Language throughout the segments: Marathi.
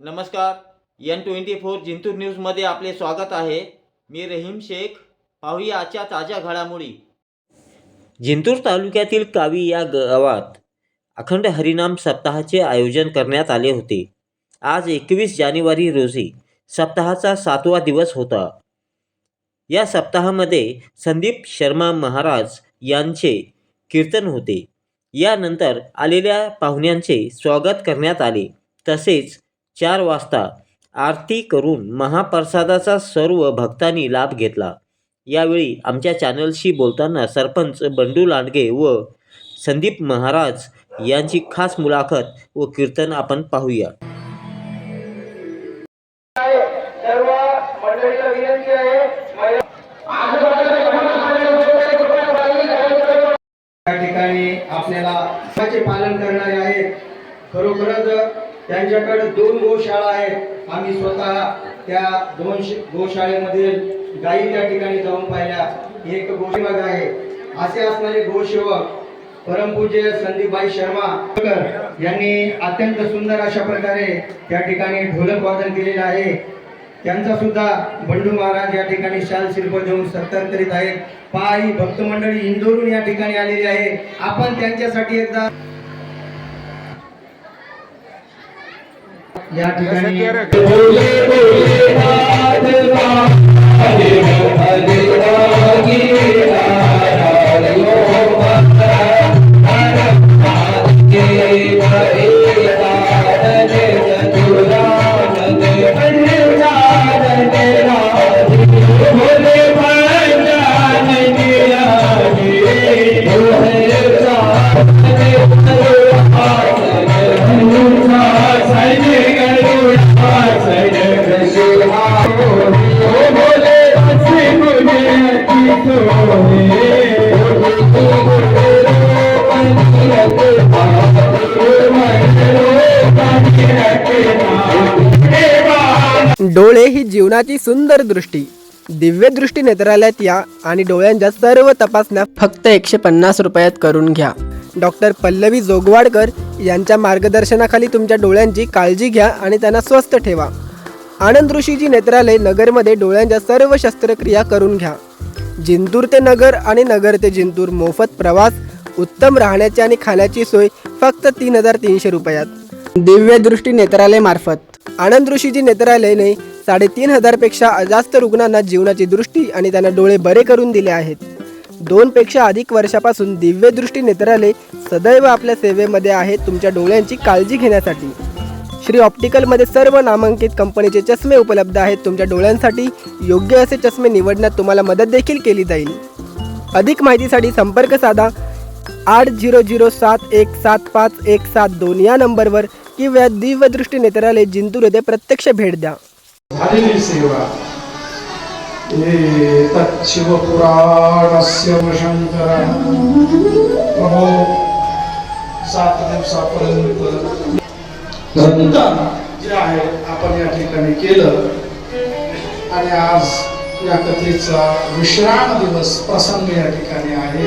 नमस्कार. एन ट्वेंटी फोर जिंतूर न्यूजमध्ये आपले स्वागत आहे. मी रहीम शेख. पाहूया आजच्या ताज्या घडामोडी. जिंतूर तालुक्यातील कावी या गावात अखंड हरिनाम सप्ताहाचे आयोजन करण्यात आले होते. आज एकवीस जानेवारी रोजी सप्ताहाचा सातवा दिवस होता. या सप्ताहामध्ये संदीप शर्मा महाराज यांचे कीर्तन होते. यानंतर आलेल्या पाहुण्यांचे स्वागत करण्यात आले. तसेच चार वाजता आरती करून महाप्रसादाचा सर्व भक्तांनी लाभ घेतला. यावेळी आमच्या चॅनलशी बोलताना सरपंच बंडू लांडगे व संदीप महाराज यांची खास मुलाखत व कीर्तन आपण पाहूया. सर्व मंडळीला विनंती आहे ठिकाणी आपल्याला पालन करणारे आहेत. खरोखरच त्यांच्याकडे दोन गोशाळा आहेत. आम्ही स्वतः त्या दोन श- गोशाळेमधील गायी त्या ठिकाणी जाऊन पाहिल्या. एक गोसेवक आहे. असे असणारे गोसेवक परमपूज्य संदीपबाई शर्मा यांनी अत्यंत सुंदर अशा प्रकारे त्या ठिकाणी ढोलक वादन केलेलं आहे. त्यांचा सुद्धा बंडू महाराज या ठिकाणी शाल शिल्प देऊन सत्कार करीत आहेत. पायी भक्त मंडळी इंदोरून या ठिकाणी आलेली आहे. आपण त्यांच्यासाठी एकदा या ठिकाणी जीवनाची सुंदर दृष्टी. दिव्य दृष्टी नेत्रालयात या आणि डोळ्यांच्या सर्व तपासण्या फक्त एकशे पन्नास रुपयात करून घ्या. डॉक्टर पल्लवी जोगवाडकर यांच्या मार्गदर्शनाखाली तुमच्या डोळ्यांची काळजी घ्या आणि त्यांना स्वस्थ ठेवा. आनंद ऋषीजी नेत्रालय नगरमध्ये डोळ्यांच्या सर्व शस्त्रक्रिया करून घ्या. जिंतूर ते नगर आणि नगर ते जिंतूर मोफत प्रवास उत्तम राहण्याची आणि खाण्याची सोय फक्त तीन हजार तीनशे रुपयात. दिव्य दृष्टी नेत्रालय मार्फत. आनंद ऋषीजी नेत्रालयाने साडेतीन हजारपेक्षा जास्त रुग्णांना जीवनाची दृष्टी आणि त्यांना डोळे बरे करून दिले आहेत. दोनपेक्षा अधिक वर्षापासून दिव्यदृष्टी नेत्रालय सदैव आपल्या सेवेमध्ये आहे तुमच्या डोळ्यांची काळजी घेण्यासाठी. श्री ऑप्टिकलमध्ये सर्व नामांकित कंपनीचे चष्मे उपलब्ध आहेत. तुमच्या डोळ्यांसाठी योग्य असे चष्मे निवडण्यात तुम्हाला मदत देखील केली जाईल. अधिक माहितीसाठी संपर्क साधा. आठ झिरो झिरो सात एक सात पाच एक सात दोन या नंबरवर किंवा दिव्यदृष्टी नेत्रालय जिंतूर येथे प्रत्यक्ष भेट द्या. झालेली सेवा एतत् शिवपुराणस्य वशंकर प्रभो सात दिवसापर्यंत। चिंतन जे आहे आपण या ठिकाणी केलं. आणि आज या कथेचा विश्राम दिवस प्रसंग या ठिकाणी आहे.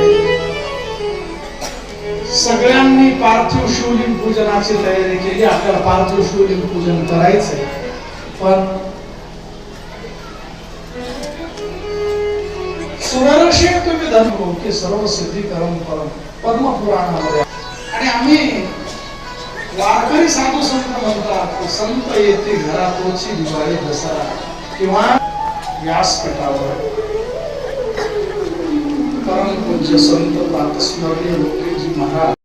सगळ्यांनी पार्थिव शिवलिंग पूजनाची तयारी केली. आपल्याला पार्थिव शिवलिंग पूजन करायचंय. पण सुरर्षे तुम्ही धर्म की सर्व सिद्धी करम परम पद्मपुराणामध्ये आणि आम्ही वारकरी साधू संत म्हणतात संत येते घरातोची दिवाळी दसरा किंवा व्यासपीठावर. परम पूज्य संत प्रातस्मरणीय लोकेजी महाराज.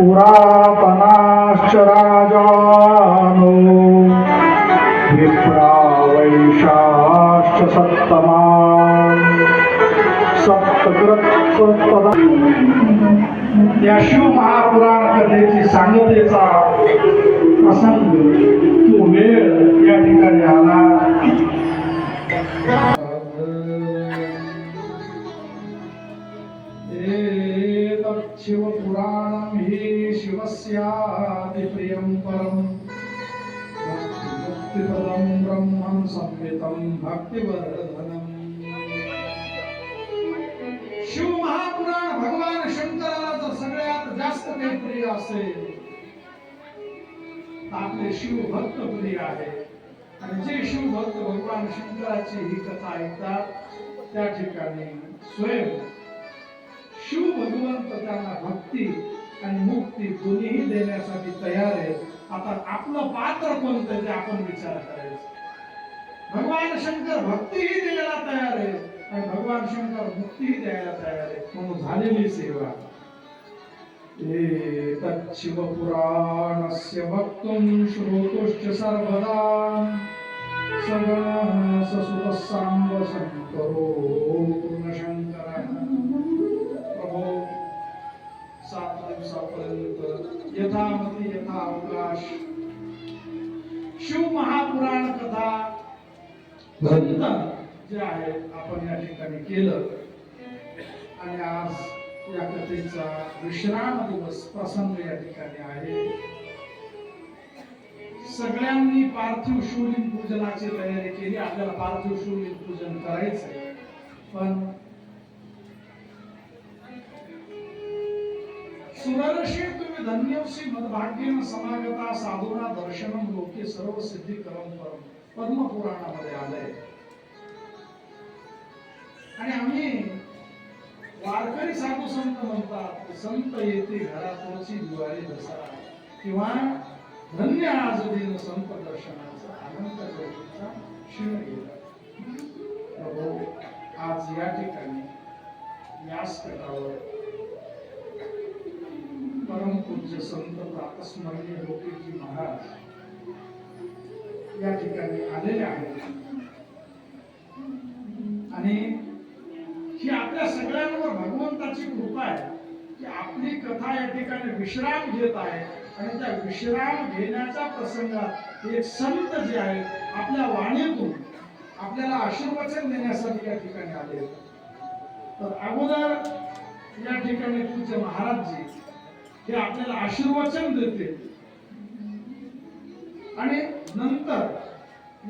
पुरातनाश्च राजानो। विप्रावैशाश्च सप्तमा। सप्तकृत्पदा या शिव महापुराण कथेची सांगतेचा प्रसंग तो वेळ या ठिकाणी आला. ब्रह्मं संवितं भक्तिवर्धनम्। शिव महापुराण भगवान शंकराला जर सगळ्यात जास्त काही प्रिय असेल आपले शिव भक्त प्रिय आहे? आणि जे शिव भक्त भगवान शंकराची ही कथा ऐकतात त्या ठिकाणी स्वयं शिव भगवंत त्यांना भक्ती आणि मुक्ती दोन्हीही देण्यासाठी तयार आहे आता आपलं पात्र कोणतं ते आपण विचार करायचं. भगवान शंकर भक्तीही द्यायला तयार आहे. आणि भगवान शंकर मुक्तीही द्यायला तयार आहे. म्हणून झालेली सेवा. एतत् शिवपुराणस्य वक्तुं श्रोतुश्च सर्वदा. सगुणः शङ्करो. पूर्णशङ्करः प्रभो यथा अवकाश शिव महापुराण कथा चिंतन जे आहे आपण या ठिकाणी केलं. आणि आज या कथेचा विश्राम दिवस प्रसंग या ठिकाणी आहे. सगळ्यांनी पार्थिव शिवलिंग पूजनाची तयारी केली. आपल्याला पार्थिव शिवलिंग पूजन करायचंय. पण सुरर्षी तुम्ही धन्यवशी मदभाग्येन समागता साधुना दर्शनम लोके सर्व सिद्धी करम परम पद्मपुराणामध्ये आलंय. आणि आम्ही वारकरी साधू संत म्हणतात संत येते घरातोची दिवाळी दसरा. किंवा धन्य आज दिन संत दर्शनाचा अनंत गोष्टीचा क्षीण गेला. प्रभू आज या ठिकाणी व्यासपीठावर परमपूज्य संत प्रातस्मरणीय लोकेजी महाराज या ठिकाणी आलेले आहेत आणि ही आपल्या सगळ्यांवर भगवंताची कृपा आहे की आपली कथा या ठिकाणी विश्राम घेत आहे आणि त्या विश्राम घेण्याच्या प्रसंगात एक संत जे आहे आपल्या वाणीतून आपल्याला आशीर्वचन देण्यासाठी या ठिकाणी आले. तर अगोदर या ठिकाणी पूज्य महाराजजी हे आपल्याला आशीर्वचन देते आणि नंतर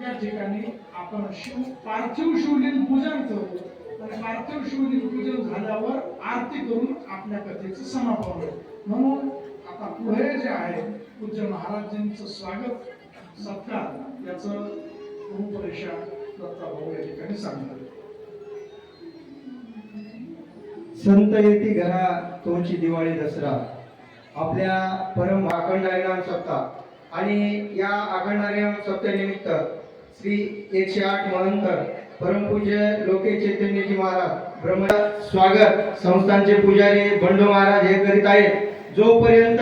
या ठिकाणी आपण शिव पार्थिव शिवलिंग पूजन करू. आणि पार्थिव शिवलिंग पूजन झाल्यावर आरती करून आपल्या कथेचं समापन होईल. म्हणून आता पुढे जे आहे पूज्य महाराजांचं स्वागत सत्कार याचं रूपरेषा दत्ता भाऊ या ठिकाणी सांगतात. संत येती घरा तोची दिवाळी दसरा. आपल्या परम अखंड हरिनाम आणि या अखंड हरिनाम सप्ताहानिमित्त श्री एकशे आठ महंत परमपूज्य लोके चैतन्यजी महाराज ब्रह्म स्वागत संस्थानचे पुजारी बंडू महाराज हे करीत आहेत. जोपर्यंत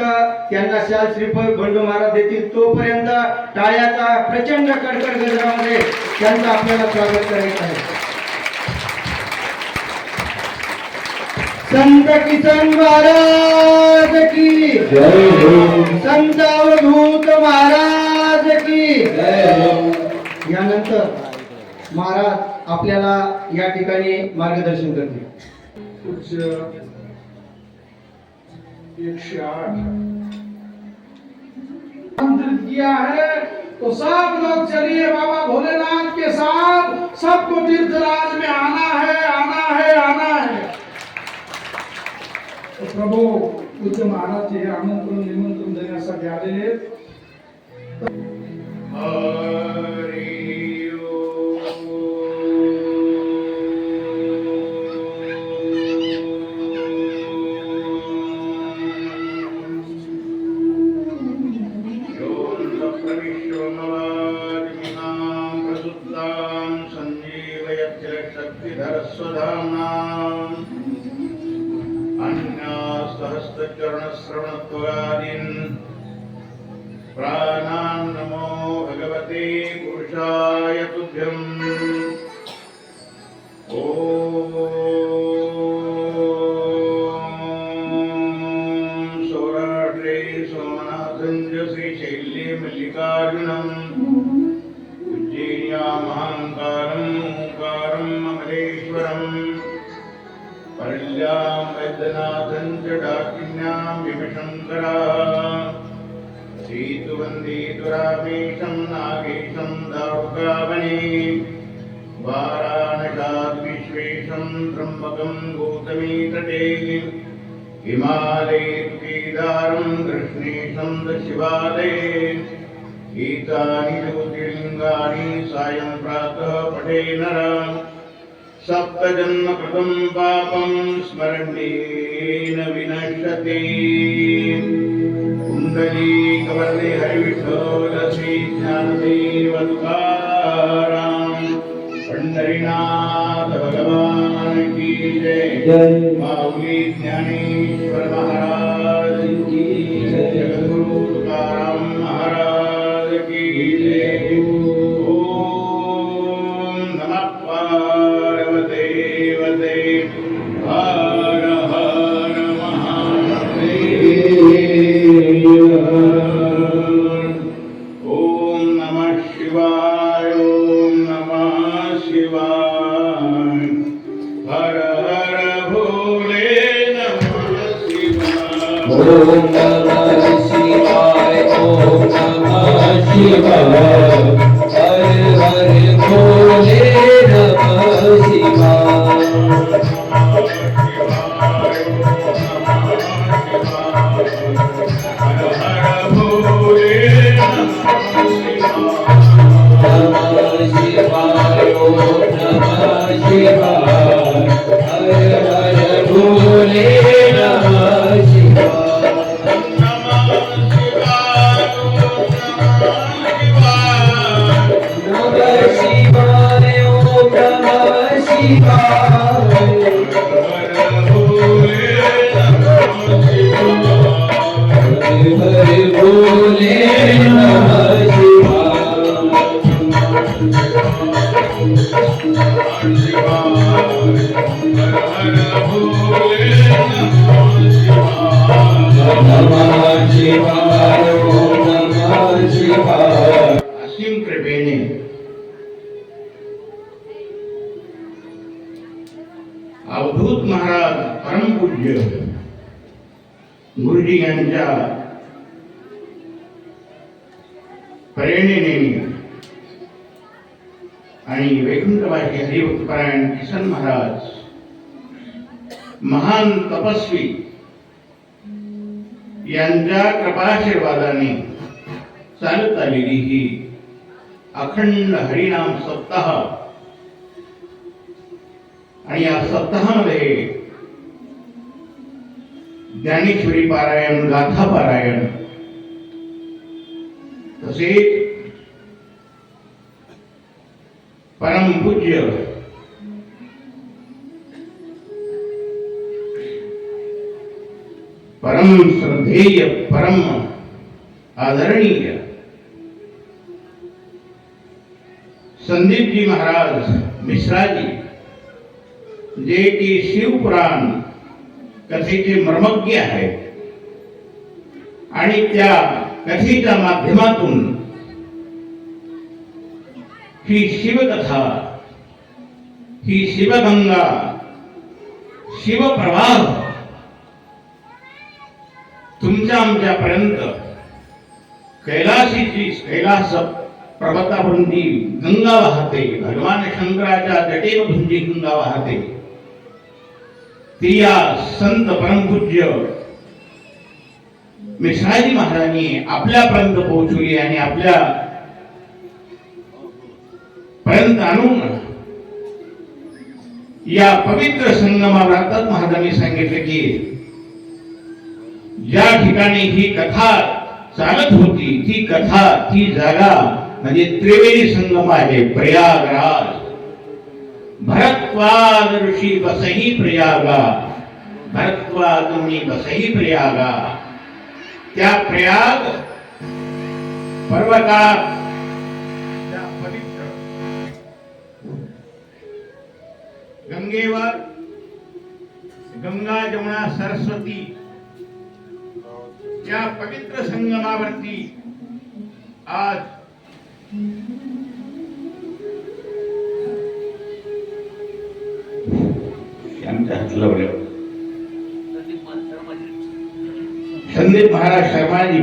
त्यांना शाल श्रीफळ बंडू महाराज देतील तोपर्यंत टाळ्याचा प्रचंड कडकड गजरामध्ये त्यांचं आपल्याला स्वागत करायचं आहे. संत किसन महाराज की संत महाराज आपल्याला या ठिकाणी मार्गदर्शन करतील. पूज्य एकशे आठ. किया है तो सब लोग चलिए बाबा भोलेनाथ के साथ। सबको तीर्थराज में आना है आना है आना है। तो प्रभू पूज्य महाराज हे आमंत्रण निमंत्रण देण्यासाठी आलेले आहेत महाङ्कारम् ओङ्कारम् ममलेश्वरम् पल्ल्यां वैद्यनाथम् च ीतुवन्दे विभिशङ्करा रामेशं नागेशं दातु वाराणशाद्विश्वेशं द्रम्भकं गौतमी गौतमीतटे। हिमालये तु केदारं कृष्णेशं शिवालये। गीतानि ज्योतिर्लिङ्गानि सायं प्रातः पठे नरम् सप्तजन्मकृतं पापं स्मरण्येन विनश्यति कुण्डलीकवल्ले हरिविठ्ठल श्री ज्ञानदेव तुकाराम पंढरीनाथ भगवान की जय माऊली Dnyaneshwar Maharaj Om Thank you. प्रेरणेने आणि वैकुंठवासी हरिभक्तपरायण किसन महाराज महान तपस्वी यांच्या कृपाशीर्वादाने चालत आलेली ही अखंड हरिनाम सप्ताह. आणि या सप्ताहामध्ये ज्ञानेश्वरी पारायण गाथा पारायण तसेच परमपूज्य परम श्रद्धेय परम आदरणीय संदीपजी महाराज मिश्राजी जे की शिवपुराण कथेचे मर्मज्ञ आहेत. आणि त्या कथेच्या माध्यमातून ही शिवकथा ही शिवगंगा शिवप्रवाह तुमच्या आमच्यापर्यंत कैलाशीची कैलास पर्वतावरुंदी गंगा वाहते भगवान शंकराच्या जटेमधून जी गंगा वाहते ती या संत परमपूज्य मिश्राजी महाराजांनी आपल्यापर्यंत पोहोचवली आणि आपल्या पर्यंत आणून या पवित्र संगमाव्रतात महाराजांनी सांगितलं की ज्या ठिकाणी ही कथा चालत होती ती कथा ती जागा म्हणजे त्रिवेणी संगम आहे प्रयागराज. भरत्वाद ऋषी बसही प्रयागा भरत्वाद मुनी बसही प्रयागा. त्या प्रयाग? पर्वतात त्या पवित्र गंगेवर गंगा जमुना सरस्वती या पवित्र संगमावरती आज आमच्या हात लावल्यावर संदीप महाराज शर्माजी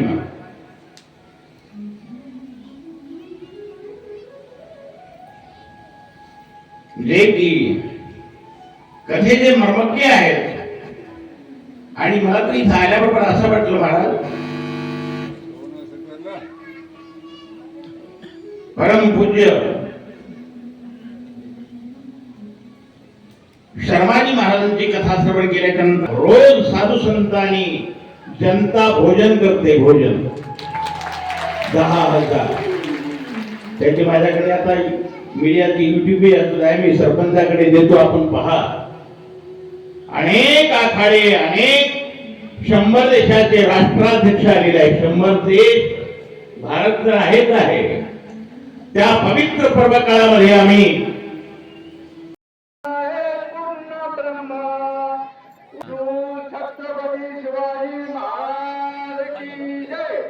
जे की कथेचे मर्मज्ञ आहेत. आणि मला तरी झाल्यावर पण असं वाटलं महाराज. परमपूज्य शर्माजी महाराजांची कथा श्रवण केल्याच्यानंतर रोज साधू संतांनी जनता भोजन करते भोजन. दहा हजार. त्याची माझ्याकडे आता मीडियाची युट्यूब आहे मी सरपंचाकडे देतो आपण पहा. अनेक आखाडे अनेक शंभर देशाचे राष्ट्राध्यक्ष आलेले आहे शंभर देश भारत तर आहेच आहे. त्या पवित्र पर्व काळामध्ये आम्ही पूर्ण ब्रह्म तू छत्रपती शिवाजी महाराज की जय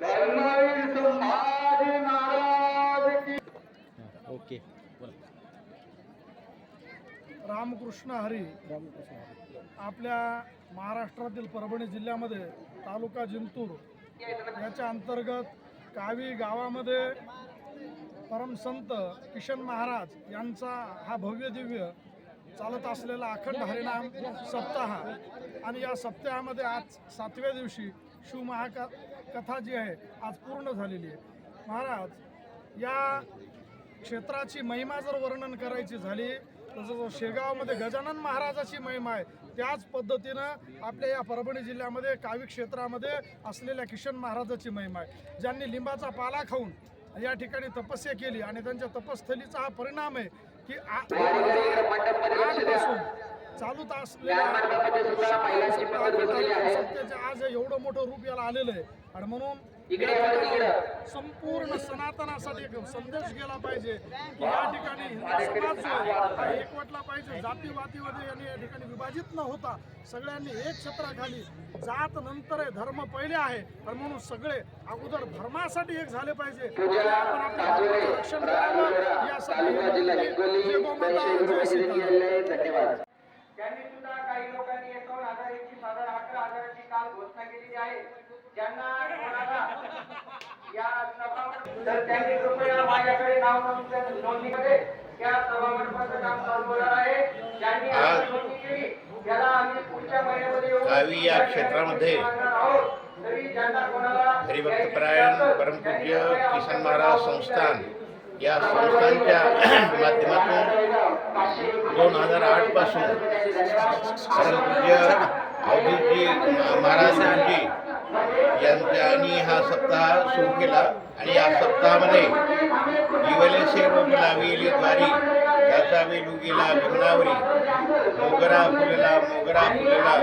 धर्मवीर संभाजी महाराज की ओके रामकृष्ण हरी आपल्या महाराष्ट्रातील परभणी जिल्ह्यामध्ये तालुका जिंतूर याच्या अंतर्गत कावी गावामध्ये परमसंत किशन महाराज यांचा हा भव्य दिव्य चालत असलेला अखंड हरिनाम सप्ताह. आणि या सप्ताहामध्ये आज सातव्या दिवशी शिवमहाका कथा जी आहे आज पूर्ण झालेली आहे. महाराज या क्षेत्राची महिमा जर वर्णन करायची झाली तसंच शिरगावमध्ये शेगावमध्ये गजानन महाराजाची महिमा आहे. त्याच पद्धतीनं आपल्या या परभणी जिल्ह्यामध्ये कावी क्षेत्रामध्ये असलेल्या किशन महाराजाची महिमा आहे. ज्यांनी लिंबाचा पाला खाऊन या ठिकाणी तपस्या केली आणि त्यांच्या तपस्थलीचा हा परिणाम आहे की आजपासून चालूत असलेल्या सत्याचे आज एवढं मोठं रूप याला आलेलं आहे. आणि म्हणून संपूर्ण सनातनासाठी एक संदेश गेला पाहिजे की या ठिकाणी हिंदू समाज हा एकवटला पाहिजे. जातीवादीमध्ये यांनी या ठिकाणी विभाजित न होता सगळ्यांनी एक छत्राखाली जात नंतर धर्म पहिले आहे. आणि म्हणून सगळे अगोदर धर्मासाठी एक झाले पाहिजे. रक्षण करावं. यासाठी त्यांनी सुद्धा काही लोकांनी एकावन्न हजाराची साधारण अठरा हजाराची काल घोषणा केलेली आहे. ज्यांना तर त्यांनी कृपया माझ्याकडे नाव नोंद- नोंदणीमध्ये या सभा मंडपाचं काम चालू होणार आहे. ज्यांनी आपली नोंदणी केली त्याला आम्ही पुढच्या महिन्यामध्ये गावी या क्षेत्रामध्ये हरिभक्तपरायण परमपूज्य किसन महाराज संस्थान या संस्थांच्या माध्यमातून दोन हजार आठपासून परमपूज्य अवधूतजी महाराजांची यांच्यानी हा सप्ताह सुरू केला. आणि या सप्ताहामध्ये इवलेसे रोप लाविली द्वारी त्याचा वेलू गेला मोगरा फुलला मोगरा फुलला.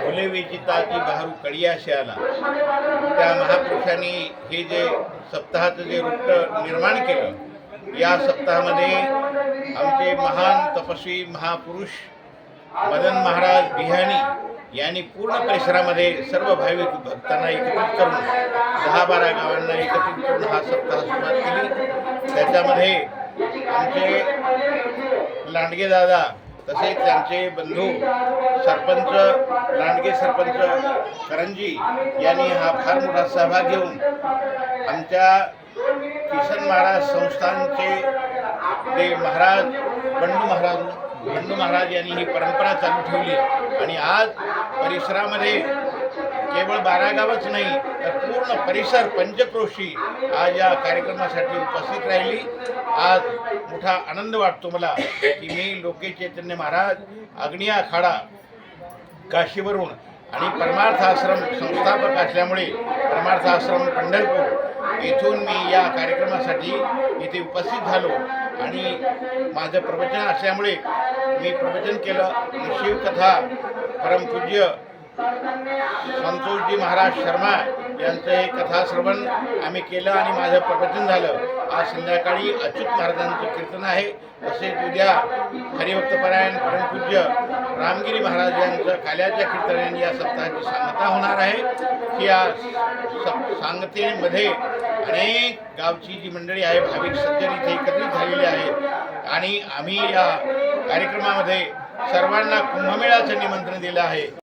फुले वेचिताची बहरू कडियाशी आला त्या महापुरुषांनी हे जे सप्ताहाचं जे वृत्त निर्माण केलं या सप्ताहामध्ये आमचे महान तपस्वी महापुरुष मदन महाराज बिहानी यांनी पूर्ण परिसरामध्ये सर्व भाविक भक्तांना एकत्रित करून दहा बारा गावांना एकत्रित करून हा सप्ताह सुरुवात केली. त्याच्यामध्ये आमचे लांडगे दादा तसेच त्यांचे बंधू सरपंच लांडगे सरपंच करंजी यांनी हा फार मोठा सहभाग घेऊन आमच्या किसन महाराज संस्थानचे ते महाराज बंडू महाराज विष्णू महाराज यांनी ही परंपरा चालू ठेवली. आणि आज परिसरामध्ये केवळ बारा गावच नाही तर पूर्ण परिसर पंचक्रोशी आज या कार्यक्रमासाठी उपस्थित राहिली. आज मोठा आनंद वाटतो मला की मी लोके चैतन्य महाराज अग्निया आखाडा काशीवरून आणि परमार्थ आश्रम संस्थापक असल्यामुळे परमार्थ आश्रम पंढरपूर येथून मी या कार्यक्रमासाठी इथे उपस्थित झालो. आणि माझं प्रवचन असल्यामुळे मी प्रवचन केलं. शिवकथा परमपूज्य संतोषजी महाराज शर्मा यांचं हे कथाश्रवण आम्ही केलं आणि माझं प्रवचन झालं. आज संध्याकाळी अच्युत महाराजांचं कीर्तन आहे. तसेच उद्या हरिभक्तपरायण परमपूज्य रामगिरी महाराज यांचं काल्याच्या कीर्तनाने या सप्ताहाची सांगता होणार आहे. की या स- सांगतेमध्ये अनेक गावची जी मंडळी आहे भाविक सज्जन इथे एकत्रित झालेली आहेत. आणि आम्ही या कार्यक्रमामध्ये सर्वांना कुंभमेळाचं निमंत्रण दिलं आहे.